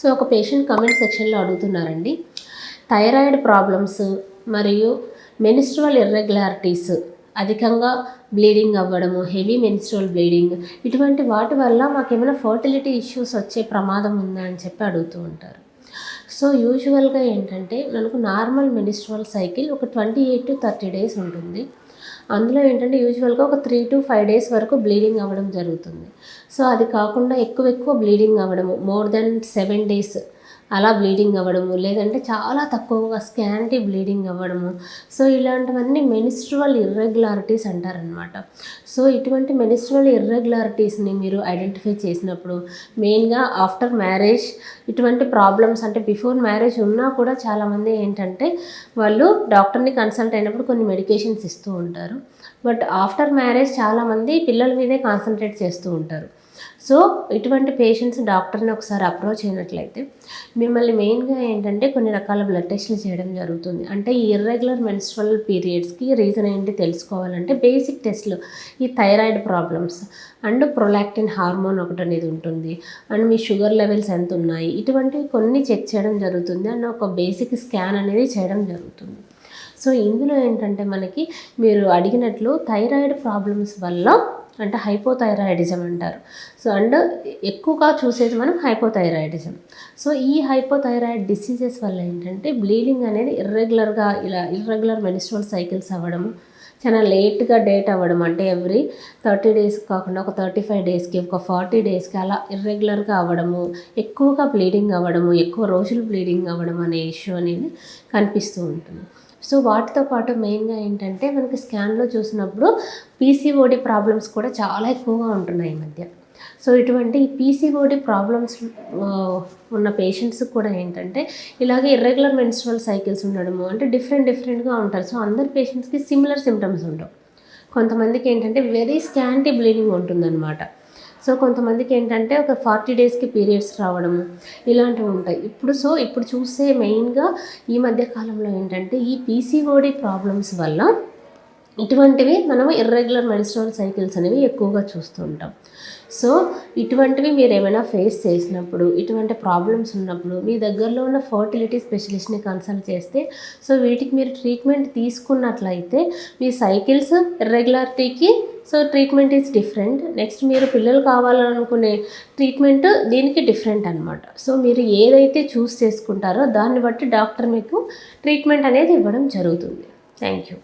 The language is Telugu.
సో ఒక పేషెంట్ కమెంట్ సెక్షన్లో అడుగుతున్నారండి. థైరాయిడ్ ప్రాబ్లమ్స్ మరియు మెనిస్ట్రల్ ఇర్రెగ్యులారిటీస్ అధికంగా బ్లీడింగ్ అవ్వడము హెవీ మెనిస్ట్రువల్ బ్లీడింగ్ ఇటువంటి వాటి వల్ల మాకేమైనా ఫర్టిలిటీ ఇష్యూస్ వచ్చే ప్రమాదం ఉందా అని చెప్పి అడుగుతూ ఉంటారు. సో యూజువల్గా ఏంటంటే మనకు నార్మల్ మెనిస్ట్రల్ సైకిల్ ఒక twenty eight to thirty days ఉంటుంది. అందులో ఏంటంటే యూజువల్గా ఒక త్రీ టు ఫైవ్ డేస్ వరకు బ్లీడింగ్ అవ్వడం జరుగుతుంది. సో అది కాకుండా ఎక్కువ ఎక్కువ బ్లీడింగ్ అవ్వడము మోర్ దెన్ సెవెన్ డేస్ అలా బ్లీడింగ్ అవ్వడము లేదంటే చాలా తక్కువగా స్కాంటీ బ్లీడింగ్ అవ్వడము. సో ఇలాంటివన్నీ మెనిస్ట్రువల్ ఇర్రెగ్యులారిటీస్ అంటారనమాట సో ఇటువంటి మెనిస్ట్రువల్ ఇర్రెగ్యులారిటీస్ని మీరు ఐడెంటిఫై చేసినప్పుడు మెయిన్గా ఆఫ్టర్ మ్యారేజ్ ఇటువంటి ప్రాబ్లమ్స్ అంటే బిఫోర్ మ్యారేజ్ ఉన్నా కూడా చాలామంది ఏంటంటే వాళ్ళు డాక్టర్ని కన్సల్ట్ అయినప్పుడు కొన్ని మెడికేషన్స్ ఇస్తూ ఉంటారు. బట్ ఆఫ్టర్ మ్యారేజ్ చాలామంది పిల్లల మీదే కాన్సన్ట్రేట్ చేస్తూ ఉంటారు. సో ఇటువంటి పేషెంట్స్ డాక్టర్ని ఒకసారి అప్రోచ్ అయినట్లయితే మిమ్మల్ని మెయిన్గా ఏంటంటే కొన్ని రకాల బ్లడ్ టెస్ట్లు చేయడం జరుగుతుంది. అంటే ఈ ఇర్రెగ్యులర్ మెన్స్ట్రల్ పీరియడ్స్కి రీజన్ ఏంటి తెలుసుకోవాలంటే బేసిక్ టెస్ట్లు ఈ thyroid problems and prolactin hormone ఒకటి అనేది ఉంటుంది. అండ్ మీ షుగర్ లెవెల్స్ ఎంత ఉన్నాయి? ఇటువంటివి కొన్ని చెక్ చేయడం జరుగుతుంది అండ్ ఒక బేసిక్ స్కాన్ అనేది చేయడం జరుగుతుంది. సో ఇందులో ఏంటంటే మనకి మీరు అడిగినట్లు థైరాయిడ్ ప్రాబ్లమ్స్ వల్ల అంటే హైపోథైరాయిడిజం అంటారు. సో అండ్ ఎక్కువగా చూసేది మనం హైపోథైరాయిడిజం. సో ఈ హైపోథైరాయిడ్ డిసీజెస్ వల్ల ఏంటంటే బ్లీడింగ్ అనేది ఇర్రెగ్యులర్గా ఇలా ఇర్రెగ్యులర్ మెనిస్ట్రల్ సైకిల్స్ అవ్వడము చాలా లేట్గా డేట్ అవ్వడం అంటే ఎవ్రీ థర్టీ డేస్ కాకుండా ఒక థర్టీ ఫైవ్ డేస్కి ఒక ఫార్టీ డేస్కి అలా ఇర్రెగ్యులర్గా అవ్వడము ఎక్కువగా బ్లీడింగ్ అవ్వడము ఎక్కువ రోజులు బ్లీడింగ్ అవ్వడం అనే ఇష్యూ అనేది కనిపిస్తూ ఉంటుంది. సో వాటితో పాటు మెయిన్గా ఏంటంటే మనకి స్కాన్లో చూసినప్పుడు పీసీఓడి ప్రాబ్లమ్స్ కూడా చాలా ఎక్కువగా ఉంటున్నాయి ఈ మధ్య. సో ఇటువంటి పీసీఓడి ప్రాబ్లమ్స్ ఉన్న పేషెంట్స్ కూడా ఏంటంటే ఇలాగే ఇర్రెగ్యులర్ మెన్స్ట్రల్ సైకిల్స్ ఉండడము అంటే డిఫరెంట్ డిఫరెంట్గా ఉంటారు. సో అందరి పేషెంట్స్కి సిమిలర్ సిమ్టమ్స్ ఉండవు కొంతమందికి ఏంటంటే వెరీ స్కాంటీ బ్లీడింగ్ ఉంటుందన్నమాట. సో కొంతమందికి ఏంటంటే ఒక ఫార్టీ డేస్కి పీరియడ్స్ రావడం ఇలాంటివి ఉంటాయి. ఇప్పుడు సో ఇప్పుడు చూసే మెయిన్గా ఈ మధ్య కాలంలో ఏంటంటే ఈ పీసీఓడి ప్రాబ్లమ్స్ వల్ల ఇటువంటివి మనం ఇర్రెగ్యులర్ మెన్స్ట్రల్ సైకిల్స్ అనేవి ఎక్కువగా చూస్తూ ఉంటాం. సో ఇటువంటివి మీరు ఏమైనా ఫేస్ చేసినప్పుడు ఇటువంటి ప్రాబ్లమ్స్ ఉన్నప్పుడు మీ దగ్గరలో ఉన్న ఫర్టిలిటీ స్పెషలిస్ట్ని కన్సల్ట్ చేస్తే సో వీటికి మీరు ట్రీట్మెంట్ తీసుకున్నట్లయితే మీ cycles ఇర్రెగ్యులారిటీకి so treatment is different next మీరు పిల్లలు కావాలనుకునే ట్రీట్మెంట్ దీనికి డిఫరెంట్ అనమాట సో మీరు ఏదైతే చూస్ చేసుకుంటారో దాన్ని బట్టి డాక్టర్ మీకు ట్రీట్మెంట్ అనేది ఇవ్వడం జరుగుతుంది. Thank you